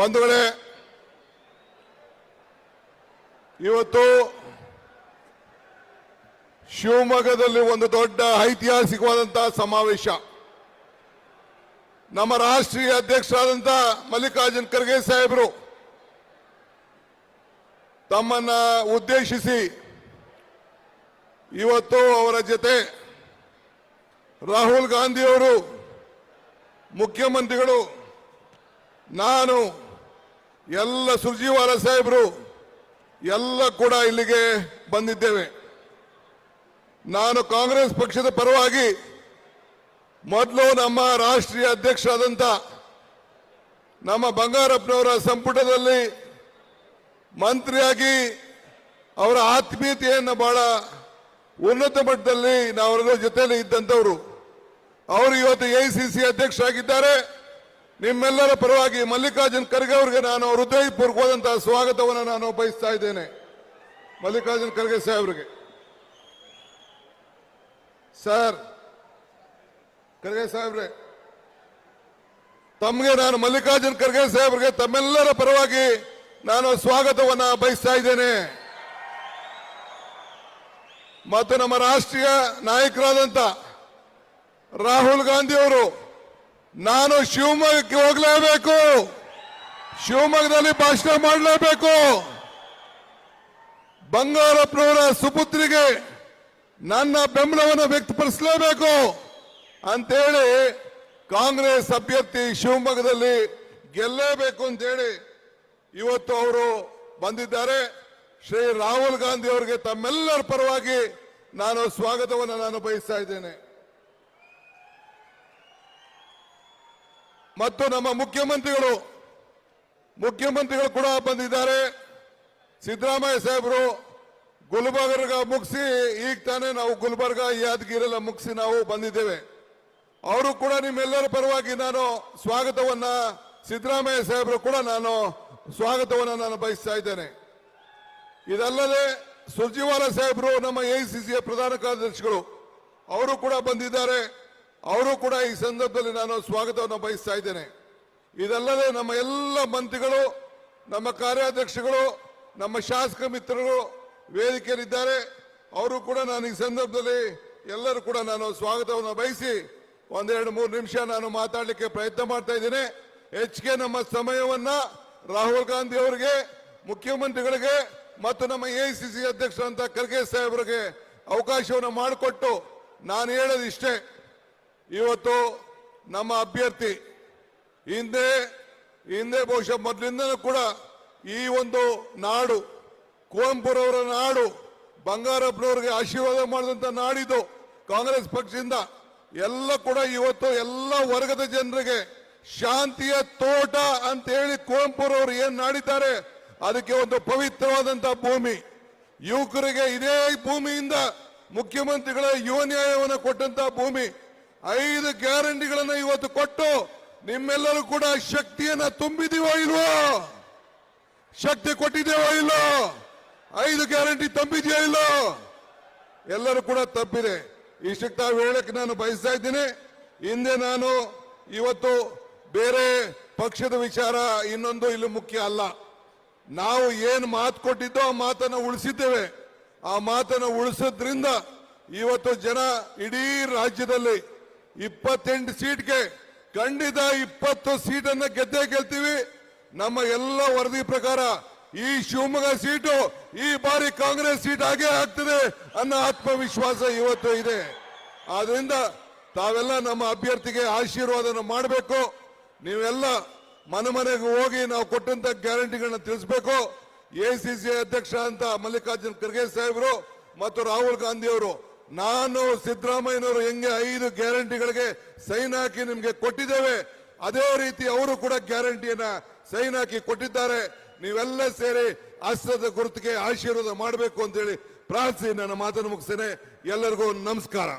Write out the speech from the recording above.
ಬಂಧುಗಳೇ, ಇವತ್ತು ಶಿವಮೊಗ್ಗದಲ್ಲಿ ಒಂದು ದೊಡ್ಡ ಐತಿಹಾಸಿಕವಾದಂತಹ ಸಮಾವೇಶ. ನಮ್ಮ ರಾಷ್ಟ್ರೀಯ ಅಧ್ಯಕ್ಷರಾದಂಥ ಮಲ್ಲಿಕಾರ್ಜುನ್ ಖರ್ಗೆ ಸಾಹೇಬರು ತಮ್ಮನ್ನ ಉದ್ದೇಶಿಸಿ ಇವತ್ತು ಅವರ ಜೊತೆ ರಾಹುಲ್ ಗಾಂಧಿಯವರು ಮುಖ್ಯಮಂತ್ರಿಗಳು, ನಾನು ಎಲ್ಲ ಸುರ್ಜಿವಾಲ ಸಾಹೇಬರು, ಎಲ್ಲ ಕೂಡ ಇಲ್ಲಿಗೆ ಬಂದಿದ್ದೇವೆ. ನಾನು ಕಾಂಗ್ರೆಸ್ ಪಕ್ಷದ ಪರವಾಗಿ ಮೊದಲು ನಮ್ಮ ರಾಷ್ಟ್ರೀಯ ಅಧ್ಯಕ್ಷರಾದಂಥ ನಮ್ಮ ಬಂಗಾರಪ್ಪನವರ ಸಂಪುಟದಲ್ಲಿ ಮಂತ್ರಿಯಾಗಿ ಅವರ ಆತ್ಮೀಯತೆಯನ್ನು ಬಹಳ ಉನ್ನತ ಮಟ್ಟದಲ್ಲಿ ನಾವೆಲ್ಲರ ಜೊತೆಯಲ್ಲಿ ಇದ್ದಂಥವರು. ಅವರು ಇವತ್ತು ಎ ಸಿ ಸಿ ಅಧ್ಯಕ್ಷರಾಗಿದ್ದಾರೆ. ನಿಮ್ಮೆಲ್ಲರ ಪರವಾಗಿ ಮಲ್ಲಿಕಾರ್ಜುನ್ ಖರ್ಗೆ ಅವರಿಗೆ ನಾನು ಹೃದಯಪೂರ್ವಕವಾದಂತಹ ಸ್ವಾಗತವನ್ನು ನಾನು ಬಯಸ್ತಾ ಇದ್ದೇನೆ. ಮಲ್ಲಿಕಾರ್ಜುನ್ ಖರ್ಗೆ ಸಾಹೇಬ್ರಿಗೆ. ಸರ್, ಖರ್ಗೆ ಸಾಹೇಬ್ರೆ, ತಮಗೆ ನಾನು ಮಲ್ಲಿಕಾರ್ಜುನ್ ಖರ್ಗೆ ಸಾಹೇಬ್ರಿಗೆ ತಮ್ಮೆಲ್ಲರ ಪರವಾಗಿ ನಾನು ಸ್ವಾಗತವನ್ನು ಬಯಸ್ತಾ ಇದ್ದೇನೆ. ಮತ್ತು ನಮ್ಮ ರಾಷ್ಟ್ರೀಯ ನಾಯಕರಾದಂತ ರಾಹುಲ್ ಗಾಂಧಿ ಅವರು ನಾನು ಶಿವಮೊಗ್ಗಕ್ಕೆ ಹೋಗಲೇಬೇಕು. ಶಿವಮೊಗ್ಗದಲ್ಲಿ ಭಾಷಣ ಮಾಡಲೇಬೇಕು. ಬಂಗಾರಪ್ಪನವರ ಸುಪುತ್ರಿಗೆ ನನ್ನ ಬೆಂಬಲವನ್ನು ವ್ಯಕ್ತಪಡಿಸಲೇಬೇಕು. ಅಂತೇಳಿ ಕಾಂಗ್ರೆಸ್ ಅಭ್ಯರ್ಥಿ ಶಿವಮೊಗ್ಗದಲ್ಲಿ ಗೆಲ್ಲೇಬೇಕು ಅಂತೇಳಿ ಇವತ್ತು ಅವರು ಬಂದಿದ್ದಾರೆ. ಶ್ರೀ ರಾಹುಲ್ ಗಾಂಧಿ ಅವರಿಗೆ ತಮ್ಮೆಲ್ಲರ ಪರವಾಗಿ ನಾನು ಸ್ವಾಗತವನ್ನು ನಾನು ಬಯಸ್ತಾ ಇದ್ದೇನೆ. ಮತ್ತು ನಮ್ಮ ಮುಖ್ಯಮಂತ್ರಿಗಳು ಮುಖ್ಯಮಂತ್ರಿಗಳು ಕೂಡ ಬಂದಿದ್ದಾರೆ. ಸಿದ್ದರಾಮಯ್ಯ ಸಾಹೇಬರು ಗುಲ್ಬರ್ಗ ಮುಗಿಸಿ, ಈಗ ತಾನೇ ನಾವು ಗುಲ್ಬರ್ಗ ಯಾದಗಿರೆಲ್ಲ ಮುಗಿಸಿ ನಾವು ಬಂದಿದ್ದೇವೆ. ಅವರು ಕೂಡ ನಿಮ್ಮೆಲ್ಲರ ಪರವಾಗಿ ನಾನು ಸ್ವಾಗತವನ್ನ, ಸಿದ್ದರಾಮಯ್ಯ ಸಾಹೇಬರು ಕೂಡ ನಾನು ಸ್ವಾಗತವನ್ನ ನಾನು ಬಯಸ್ತಾ ಇದ್ದೇನೆ. ಇದಲ್ಲದೆ ಸುರ್ಜಿವಾಲ ಸಾಹೇಬರು ನಮ್ಮ ಎಐಸಿಸಿಯ ಪ್ರಧಾನ ಕಾರ್ಯದರ್ಶಿಗಳು, ಅವರು ಕೂಡ ಬಂದಿದ್ದಾರೆ. ಅವರು ಕೂಡ ಈ ಸಂದರ್ಭದಲ್ಲಿ ನಾನು ಸ್ವಾಗತವನ್ನು ಬಯಸ್ತಾ ಇದ್ದೇನೆ. ಇದಲ್ಲದೆ ನಮ್ಮ ಎಲ್ಲ ಮಂತ್ರಿಗಳು, ನಮ್ಮ ಕಾರ್ಯಾಧ್ಯಕ್ಷಗಳು, ನಮ್ಮ ಶಾಸಕ ಮಿತ್ರರು ವೇದಿಕೆಯಲ್ಲಿದ್ದಾರೆ. ಅವರು ಕೂಡ ನಾನು ಈ ಸಂದರ್ಭದಲ್ಲಿ ಎಲ್ಲರೂ ಕೂಡ ನಾನು ಸ್ವಾಗತವನ್ನು ಬಯಸಿ ಒಂದೆರಡು ಮೂರು ನಿಮಿಷ ನಾನು ಮಾತಾಡಲಿಕ್ಕೆ ಪ್ರಯತ್ನ ಮಾಡ್ತಾ ಇದ್ದೇನೆ. ಹೆಚ್ಚಿಗೆ ನಮ್ಮ ಸಮಯವನ್ನ ರಾಹುಲ್ ಗಾಂಧಿ ಅವರಿಗೆ, ಮುಖ್ಯಮಂತ್ರಿಗಳಿಗೆ ಮತ್ತು ನಮ್ಮ ಎ ಎಐಸಿಸಿ ಅಧ್ಯಕ್ಷರಂತ ಖರ್ಗೆ ಸಾಹೇಬರಿಗೆ ಅವಕಾಶವನ್ನು ಮಾಡಿಕೊಟ್ಟು ನಾನು ಹೇಳೋದು ಇಷ್ಟೇ ಇವತ್ತು ನಮ್ಮ ಅಭ್ಯರ್ಥಿ ಹಿಂದೆ ಹಿಂದೆ ಬಹುಶಃ ಮೊದಲಿಂದನೂ ಕೂಡ ಈ ಒಂದು ನಾಡು, ಕುವೆಂಪುರವರ ನಾಡು, ಬಂಗಾರಪ್ಪನವರಿಗೆ ಆಶೀರ್ವಾದ ಮಾಡಿದಂತ ನಾಡಿದು ಕಾಂಗ್ರೆಸ್ ಪಕ್ಷದಿಂದ ಎಲ್ಲ ಕೂಡ ಇವತ್ತು ಎಲ್ಲ ವರ್ಗದ ಜನರಿಗೆ ಶಾಂತಿಯ ತೋಟ ಅಂತ ಹೇಳಿ ಕುವೆಂಪುರವರು ಏನ್ ನಾಡಿದ್ದಾರೆ, ಅದಕ್ಕೆ ಒಂದು ಪವಿತ್ರವಾದಂತ ಭೂಮಿ. ಯುವಕರಿಗೆ ಇದೇ ಭೂಮಿಯಿಂದ ಮುಖ್ಯಮಂತ್ರಿಗಳ ಯುವ ನ್ಯಾಯವನ್ನು ಕೊಟ್ಟಂತ ಭೂಮಿ. ಐದು ಗ್ಯಾರಂಟಿಗಳನ್ನ ಇವತ್ತು ಕೊಟ್ಟು ನಿಮ್ಮೆಲ್ಲರೂ ಕೂಡ ಶಕ್ತಿಯನ್ನ ತುಂಬಿದೀವೋ ಇಲ್ವೋ? ಶಕ್ತಿ ಕೊಟ್ಟಿದ್ದೇವೋ ಇಲ್ಲೋ? ಐದು ಗ್ಯಾರಂಟಿ ತಂಬಿದೆಯೋ ಇಲ್ಲೋ? ಎಲ್ಲರೂ ಕೂಡ ತಪ್ಪಿದೆ. ಈ ಶಕ್ತ ಹೇಳಕ್ಕೆ ನಾನು ಬಯಸ್ತಾ ಇದ್ದೀನಿ. ಹಿಂದೆ ನಾನು ಇವತ್ತು ಬೇರೆ ಪಕ್ಷದ ವಿಚಾರ ಇನ್ನೊಂದು ಇಲ್ಲಿ ಮುಖ್ಯ ಅಲ್ಲ. ನಾವು ಏನು ಮಾತು ಕೊಟ್ಟಿದ್ದೋ ಆ ಮಾತನ್ನು ಉಳಿಸಿದ್ದೇವೆ. ಆ ಮಾತನ್ನು ಉಳಿಸೋದ್ರಿಂದ ಇವತ್ತು ಜನ ಇಡೀ ರಾಜ್ಯದಲ್ಲಿ ಇಪ್ಪತ್ತೆಂಟು ಸೀಟ್ಗೆ ಖಂಡಿತ ಇಪ್ಪತ್ತು ಸೀಟನ್ನು ಗೆದ್ದೇ ಗೆಲ್ತೀವಿ. ನಮ್ಮ ಎಲ್ಲ ವರದಿ ಪ್ರಕಾರ ಈ ಶಿವಮೊಗ್ಗ ಸೀಟು ಈ ಬಾರಿ ಕಾಂಗ್ರೆಸ್ ಸೀಟ್ ಆಗೇ ಆಗ್ತದೆ ಅನ್ನೋ ಆತ್ಮವಿಶ್ವಾಸ ಇವತ್ತು ಇದೆ. ಆದ್ರಿಂದ ತಾವೆಲ್ಲ ನಮ್ಮ ಅಭ್ಯರ್ಥಿಗೆ ಆಶೀರ್ವಾದನ ಮಾಡಬೇಕು. ನೀವೆಲ್ಲ ಮನೆ ಮನೆಗೆ ಹೋಗಿ ನಾವು ಕೊಟ್ಟಂತ ಗ್ಯಾರಂಟಿಗಳನ್ನ ತಿಳಿಸ್ಬೇಕು. ಎ ಸಿ ಸಿ ಅಧ್ಯಕ್ಷ ಅಂತ ಮಲ್ಲಿಕಾರ್ಜುನ್ ಖರ್ಗೆ ಸಾಹೇಬರು ಮತ್ತು ರಾಹುಲ್ ಗಾಂಧಿ ಅವರು ನಾನು ಸಿದ್ದರಾಮಯ್ಯನವರು ಹೆಂಗೆ ಐದು ಗ್ಯಾರಂಟಿಗಳಿಗೆ ಸೈನ್ ಹಾಕಿ ನಿಮ್ಗೆ ಕೊಟ್ಟಿದ್ದೇವೆ, ಅದೇ ರೀತಿ ಅವರು ಕೂಡ ಗ್ಯಾರಂಟಿಯನ್ನ ಸೈನ್ ಹಾಕಿ ಕೊಟ್ಟಿದ್ದಾರೆ. ನೀವೆಲ್ಲ ಸೇರಿ ಅಸ್ತ್ರದ ಗುರುತಿಗೆ ಆಶೀರ್ವಾದ ಮಾಡಬೇಕು ಅಂತೇಳಿ ಪ್ರಾರ್ಥಿಸಿ, ನನ್ನ ಮಾತನ್ನು ಮುಗಿಸ್ತೇನೆ. ಎಲ್ಲರಿಗೂ ನಮಸ್ಕಾರ.